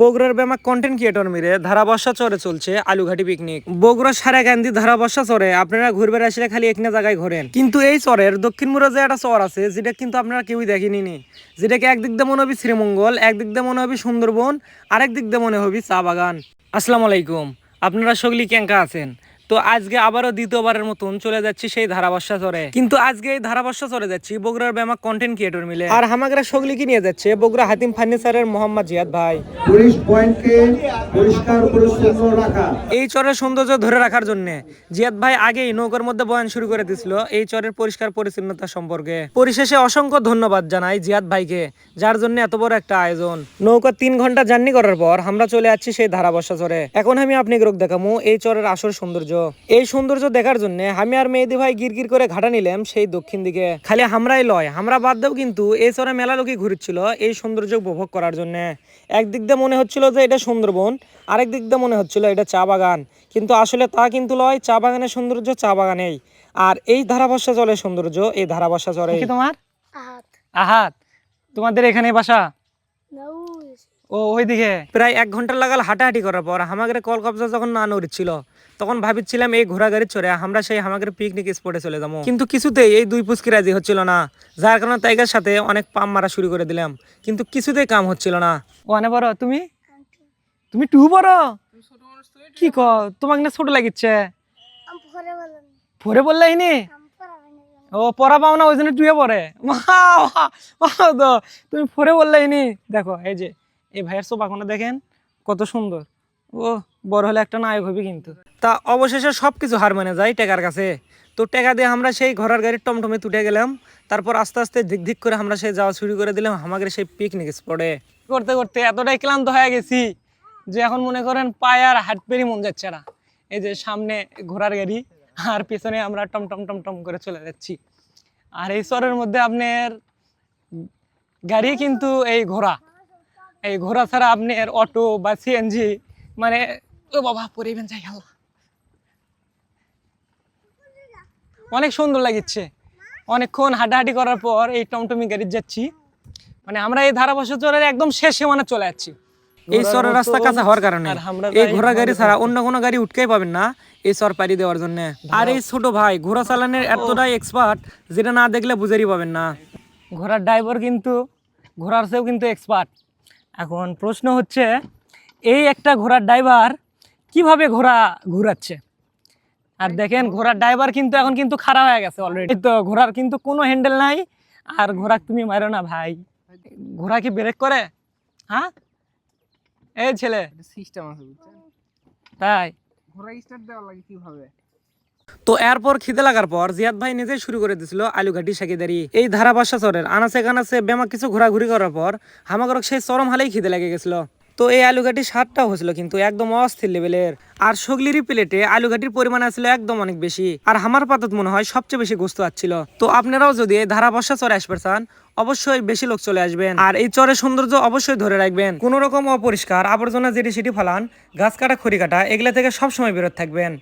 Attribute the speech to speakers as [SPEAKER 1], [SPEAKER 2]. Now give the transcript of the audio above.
[SPEAKER 1] বগুড়ার বেমা content creator মিলে ধারাবর্ষা চরে চলছে আলুঘাটি পিকনিক বগুড়া সারা গান্ধী ধারাবর্ষা চরে, আপনারা ঘুরবে আসলে খালি একনা জায়গায় ঘোরেন। কিন্তু এই চরের দক্ষিণ মুড়ে যে একটা চর আছে, যেটা কিন্তু আপনারা কেউই দেখেনি নি। যেটাকে একদিক দিয়ে মনে হবে শ্রীমঙ্গল, একদিক দিয়ে মনে হবে সুন্দরবন আরেক দিক দিয়ে মনে হবে চা বাগান। আসসালামু আলাইকুম। আপনারা সগলি ক্যাঙ্কা আছেন? তো আজকে আবারও দ্বিতীয়বারের মতন চলে যাচ্ছি সেই ধারাবর্ষা চরে কিন্তু আজকে এই ধারাবর্ষা চলে যাচ্ছি বগুড়ার বেমা কন্টেন্ট ক্রিয়েটর মিলে। আর হামাগরা সগলিকে নিয়ে যাচ্ছে? বগুড়া হাতিম ফার্নিচারের মোহাম্মদ জিয়াদ ভাই।
[SPEAKER 2] পুলিশ পয়েন্টকে পরিষ্কার পরিচ্ছন্ন রাখা।
[SPEAKER 1] এই চরের সৌন্দর্য ধরে রাখার জন্য জিয়াদ ভাই আগেই নৌকার মধ্যে বয়ান শুরু করে দিছিল এই চরের পরিষ্কার পরিচ্ছন্নতা সম্পর্কে। পরিশেষে অসংখ্য ধন্যবাদ জানাই জিয়াদ ভাইকে যার জন্য এত বড় একটা আয়োজন। নৌকা তিন ঘণ্টা জার্নি করার পর আমরা চলে যাচ্ছি সেই ধারাবর্ষা চরে এখন আমি আপনি রোগ দেখামু এই চরের আসল সৌন্দর্য। এই সৌন্দর্য দেখার জন্য আমি আর মেহেদি ভাই গিরগির করে ঘাটা নিলাম সেই দক্ষিণ দিকে। খালি আমরাই লয় আমরা বাদ দেও কিন্তু এই চরে মেলা লোকই ঘুরছিল এই সৌন্দর্য উপভোগ করার জন্য। একদিক দিয়ে মনে হচ্ছিল যে এটা সুন্দরবন আরেক দিক দিয়ে মনে হচ্ছিল এটা চা বাগান। কিন্তু আসলে তা কিন্তু লয় চা বাগানের সৌন্দর্য চা বাগানেই। আর এই ধারাভাষা চলে সৌন্দর্য এই ধারাভাষা চলে তোমার?
[SPEAKER 3] আহাত।
[SPEAKER 1] আহাত। তোমাদের এখানে বাসা? ও ওইদিকে। প্রায় এক ঘণ্টা লাগাল হাঁটাহাঁটি করার পর হামাগের কল কবজা যখন না নড়ছিল তখন ভাবছিলাম এই ঘোড়া গাড়ি চড়ে আমরা সেই হামাগের পিকনিক স্পটে চলে যাব। কিন্তু কিছুতেই এই দুই পুচকি রাজি হচ্ছিল না যার কারণে টাইগার সাথে অনেক পাম মারা শুরু করে দিলাম। কিন্তু কিছুতেই কাম হচ্ছিল না। ওয়ানে বড় তুমি? তুমি টু বড়? কি ক তোমাকে না ছোট লাগিচ্ছে?
[SPEAKER 3] আম পরে বলেন
[SPEAKER 1] পরে বললে নি? ও পড়া পাও না ওই জন্য টুয়ে পড়ে। তো তুমি পরে বললে নি। দেখো এই যে এই ভাইয়ের সোফাখানা দেখেন কত সুন্দর। ও বড় হলে একটা নায়ক হবে কিন্তু। তা অবশেষে সব কিছু হার মানে যায় টেকার কাছে। তো টেকা দিয়ে আমরা সেই ঘোড়ার গাড়ির টমটমে তুটে গেলাম। তারপর আস্তে আস্তে ধিক ধিক করে আমরা সেই যাওয়া শুরু করে দিলাম আমাদের সেই পিকনিক স্পটে করতে করতে এতটাই ক্লান্ত হয়ে গেছি যে এখন মনে করেন পায়ে আর হাট পেরি মন যাচ্ছে না। এই যে সামনে ঘোড়ার গাড়ি আর পেছনে আমরা টমটম টমটম করে চলে যাচ্ছি। আর এই শহরের মধ্যে আপনার গাড়ি কিন্তু এই ঘোড়া। এই ঘোড়া ছাড়া আপনার অটো বা সিএনজি মানে ও বাবা পরিবেন যাই আল্লাহ। অনেক সুন্দর লাগিচ্ছে। অনেকক্ষণ হাঁটাহাঁটি করার পর এই টমটমি গাড়ি যাচ্ছি। মানে আমরা এই ধারাবর্ষ চরের একদম শেষে মানে চলে যাচ্ছি। এই চরের রাস্তা কাঁচা হওয়ার কারণে। এই ঘোড়া গাড়ি ছাড়া অন্য কোনো গাড়ি উঠকেই পাবেন না এই চর পাড়ি দেওয়ার জন্য। আর এই ছোট ভাই ঘোড়া চালানোর এতটাই এক্সপার্ট যেটা না দেখলে বুঝেরই পাবেন না। ঘোড়ার ড্রাইভার কিন্তু ঘোড়ার চেয়েও কিন্তু এক্সপার্ট এখন প্রশ্ন হচ্ছে এই একটা ঘোড়ার ড্রাইভার কীভাবে ঘোড়া ঘুরাচ্ছে? আর দেখেন ঘোড়ার ড্রাইভার কিন্তু এখন কিন্তু খারাপ হয়ে গেছে অলরেডি তো ঘোড়ার কিন্তু কোনো হ্যান্ডেল নাই আর ঘোড়া তুমি মারো না ভাই। ঘোড়া কি ব্রেক করে হ্যাঁ? এই ছেলে।
[SPEAKER 4] সিস্টেম আছে
[SPEAKER 1] তাই।
[SPEAKER 4] ঘোড়া স্টার্ট দেওয়া লাগে কীভাবে?
[SPEAKER 1] তো এরপর খিদে লাগার পর জিয়াদ ভাই নিজেই শুরু করে দিছিল আলুঘাটি সাকিদারি। এই ধারাবাসা চরের আনাচে কানাচে বেমা কিছু ঘোরাঘুরি করার পর হামাগরক সেই চরম হালেই খিদে লেগে গেছিল। তো এই আলুঘাটি স্বাদটাও হয়েছিল কিন্তু একদম অস্থির লেভেলের। আর সগলিরি প্লেটে আলুঘাটির পরিমাণ আসছিল একদম অনেক বেশি। আর আমার পাতত মনে হয় সবচেয়ে বেশি গোস্ত আসছিল তো আপনারাও যদি এই ধারাবর্ষা চরে আসবে চান, অবশ্যই বেশি লোক চলে আসবেন। আর এই চরের সৌন্দর্য অবশ্যই ধরে রাখবেন। কোনো রকম অপরিষ্কার আবর্জনা যেটি সেটি ফালান, গাছ কাটা, খড়ি কাটা, এগুলা থেকে সবসময় বিরত থাকবেন।